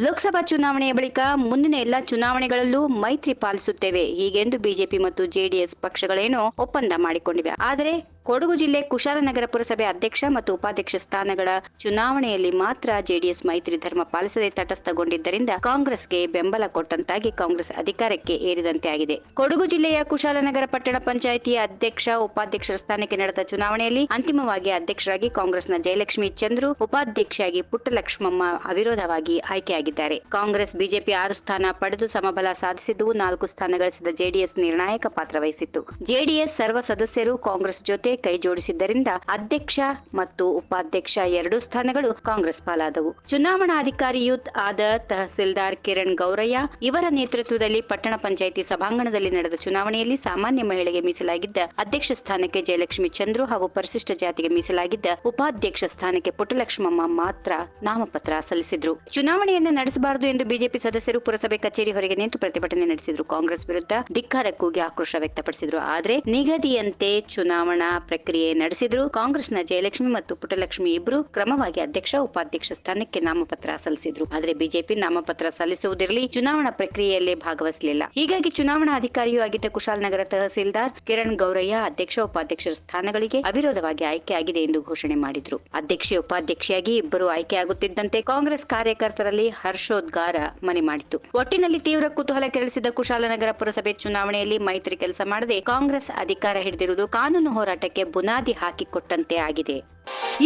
ಲೋಕಸಭಾ ಚುನಾವಣೆಯ ಬಳಿಕ ಮುಂದಿನ ಎಲ್ಲಾ ಚುನಾವಣೆಗಳಲ್ಲೂ ಮೈತ್ರಿ ಪಾಲಿಸುತ್ತೇವೆ. ಹೀಗೆಂದು ಬಿಜೆಪಿ ಮತ್ತು ಜೆಡಿಎಸ್ ಪಕ್ಷಗಳೇನೋ ಒಪ್ಪಂದ ಮಾಡಿಕೊಂಡಿವೆ. ಆದರೆ ಕೊಡಗು ಜಿಲ್ಲೆ ಕುಶಾಲನಗರ ಪುರಸಭೆ ಅಧ್ಯಕ್ಷ ಮತ್ತು ಉಪಾಧ್ಯಕ್ಷ ಸ್ಥಾನಗಳ ಚುನಾವಣೆಯಲ್ಲಿ ಮಾತ್ರ ಜೆಡಿಎಸ್ ಮೈತ್ರಿ ಧರ್ಮ ಪಾಲಿಸದೆ ತಟಸ್ಥಗೊಂಡಿದ್ದರಿಂದ ಕಾಂಗ್ರೆಸ್ಗೆ ಬೆಂಬಲ ಕೊಟ್ಟಂತಾಗಿ ಕಾಂಗ್ರೆಸ್ ಅಧಿಕಾರಕ್ಕೆ ಏರಿದಂತೆ ಆಗಿದೆ. ಕೊಡಗು ಜಿಲ್ಲೆಯ ಕುಶಾಲನಗರ ಪಟ್ಟಣ ಪಂಚಾಯಿತಿಯ ಅಧ್ಯಕ್ಷ, ಉಪಾಧ್ಯಕ್ಷರ ಸ್ಥಾನಕ್ಕೆ ನಡೆದ ಚುನಾವಣೆಯಲ್ಲಿ ಅಂತಿಮವಾಗಿ ಅಧ್ಯಕ್ಷರಾಗಿ ಕಾಂಗ್ರೆಸ್ನ ಜಯಲಕ್ಷ್ಮಿ ಚಂದ್ರು, ಉಪಾಧ್ಯಕ್ಷೆಯಾಗಿ ಪುಟ್ಟಲಕ್ಷ್ಮಮ್ಮ ಅವಿರೋಧವಾಗಿ ಆಯ್ಕೆಯಾಗಿದ್ದಾರೆ. ಕಾಂಗ್ರೆಸ್ ಬಿಜೆಪಿ ಆರು ಸ್ಥಾನ ಪಡೆದು ಸಮಬಲ ಸಾಧಿಸಿದ್ದು ನಾಲ್ಕು ಸ್ಥಾನ ಗಳಿಸಿದ ಜೆಡಿಎಸ್ ನಿರ್ಣಾಯಕ ಪಾತ್ರ ವಹಿಸಿತ್ತು. ಜೆಡಿಎಸ್ ಸರ್ವ ಸದಸ್ಯರು ಕಾಂಗ್ರೆಸ್ ಜೊತೆ ಕೈ ಜೋಡಿಸಿದ್ದರಿಂದ ಅಧ್ಯಕ್ಷ ಮತ್ತು ಉಪಾಧ್ಯಕ್ಷ ಎರಡೂ ಸ್ಥಾನಗಳು ಕಾಂಗ್ರೆಸ್ ಪಾಲಾದವು. ಚುನಾವಣಾಧಿಕಾರಿಯೂತ್ ಆದ ತಹಸೀಲ್ದಾರ್ ಕಿರಣ್ ಗೌರಯ್ಯ ಇವರ ನೇತೃತ್ವದಲ್ಲಿ ಪಟ್ಟಣ ಪಂಚಾಯಿತಿ ಸಭಾಂಗಣದಲ್ಲಿ ನಡೆದ ಚುನಾವಣೆಯಲ್ಲಿ ಸಾಮಾನ್ಯ ಮಹಿಳೆಗೆ ಮೀಸಲಾಗಿದ್ದ ಅಧ್ಯಕ್ಷ ಸ್ಥಾನಕ್ಕೆ ಜಯಲಕ್ಷ್ಮಿ ಚಂದ್ರು ಹಾಗೂ ಪರಿಶಿಷ್ಟ ಜಾತಿಗೆ ಮೀಸಲಾಗಿದ್ದ ಉಪಾಧ್ಯಕ್ಷ ಸ್ಥಾನಕ್ಕೆ ಪುಟ್ಟಲಕ್ಷ್ಮಮ್ಮ ಮಾತ್ರ ನಾಮಪತ್ರ ಸಲ್ಲಿಸಿದ್ರು. ಚುನಾವಣೆಯನ್ನು ನಡೆಸಬಾರದು ಎಂದು ಬಿಜೆಪಿ ಸದಸ್ಯರು ಪುರಸಭೆ ಕಚೇರಿ ಹೊರಗೆ ನಿಂತು ಪ್ರತಿಭಟನೆ ನಡೆಸಿದ್ರು. ಕಾಂಗ್ರೆಸ್ ವಿರುದ್ಧ ಧಿಕ್ಕಾರ ಕೂಗಿ ಆಕ್ರೋಶ ವ್ಯಕ್ತಪಡಿಸಿದ್ರು. ಆದರೆ ನಿಗದಿಯಂತೆ ಚುನಾವಣಾ ಪ್ರಕ್ರಿಯೆ ನಡೆಸಿದ್ರು. ಕಾಂಗ್ರೆಸ್ನ ಜಯಲಕ್ಷ್ಮಿ ಮತ್ತು ಪುಟ್ಟಲಕ್ಷ್ಮಿ ಇಬ್ಬರು ಕ್ರಮವಾಗಿ ಅಧ್ಯಕ್ಷ, ಉಪಾಧ್ಯಕ್ಷ ಸ್ಥಾನಕ್ಕೆ ನಾಮಪತ್ರ ಸಲ್ಲಿಸಿದ್ರು. ಆದರೆ ಬಿಜೆಪಿ ನಾಮಪತ್ರ ಸಲ್ಲಿಸುವುದಿರಲಿ, ಚುನಾವಣಾ ಪ್ರಕ್ರಿಯೆಯಲ್ಲಿ ಭಾಗವಹಿಸಲಿಲ್ಲ. ಹೀಗಾಗಿ ಚುನಾವಣಾ ಅಧಿಕಾರಿಯೂ ಆಗಿದ್ದ ಕುಶಾಲನಗರ ತಹಸೀಲ್ದಾರ್ ಕಿರಣ್ ಗೌರಯ್ಯ ಅಧ್ಯಕ್ಷ, ಉಪಾಧ್ಯಕ್ಷರ ಸ್ಥಾನಗಳಿಗೆ ಅವಿರೋಧವಾಗಿ ಆಯ್ಕೆಯಾಗಿದೆ ಎಂದು ಘೋಷಣೆ ಮಾಡಿದ್ರು. ಅಧ್ಯಕ್ಷ, ಉಪಾಧ್ಯಕ್ಷೆಯಾಗಿ ಇಬ್ಬರು ಆಯ್ಕೆಯಾಗುತ್ತಿದ್ದಂತೆ ಕಾಂಗ್ರೆಸ್ ಕಾರ್ಯಕರ್ತರಲ್ಲಿ ಹರ್ಷೋದ್ಗಾರ ಮನೆ ಮಾಡಿತು ಒಟ್ಟಿನಲ್ಲಿ ತೀವ್ರ ಕುತೂಹಲ ಕೆರಳಿಸಿದ ಕುಶಾಲನಗರ ಪುರಸಭೆ ಚುನಾವಣೆಯಲ್ಲಿ ಮೈತ್ರಿ ಕೆಲಸ ಮಾಡದೆ ಕಾಂಗ್ರೆಸ್ ಅಧಿಕಾರ ಹಿಡಿದಿರುವುದು ಕಾನೂನು ಹೋರಾಟಕ್ಕೆ ಬುನಾದಿ ಹಾಕಿಕೊಟ್ಟಂತೆ ಆಗಿದೆ.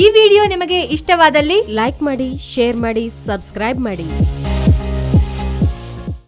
ಈ ವಿಡಿಯೋ ನಿಮಗೆ ಇಷ್ಟವಾದಲ್ಲಿ ಲೈಕ್ ಮಾಡಿ ಶೇರ್ ಮಾಡಿ ಸಬ್ಸ್ಕ್ರೈಬ್ ಮಾಡಿ.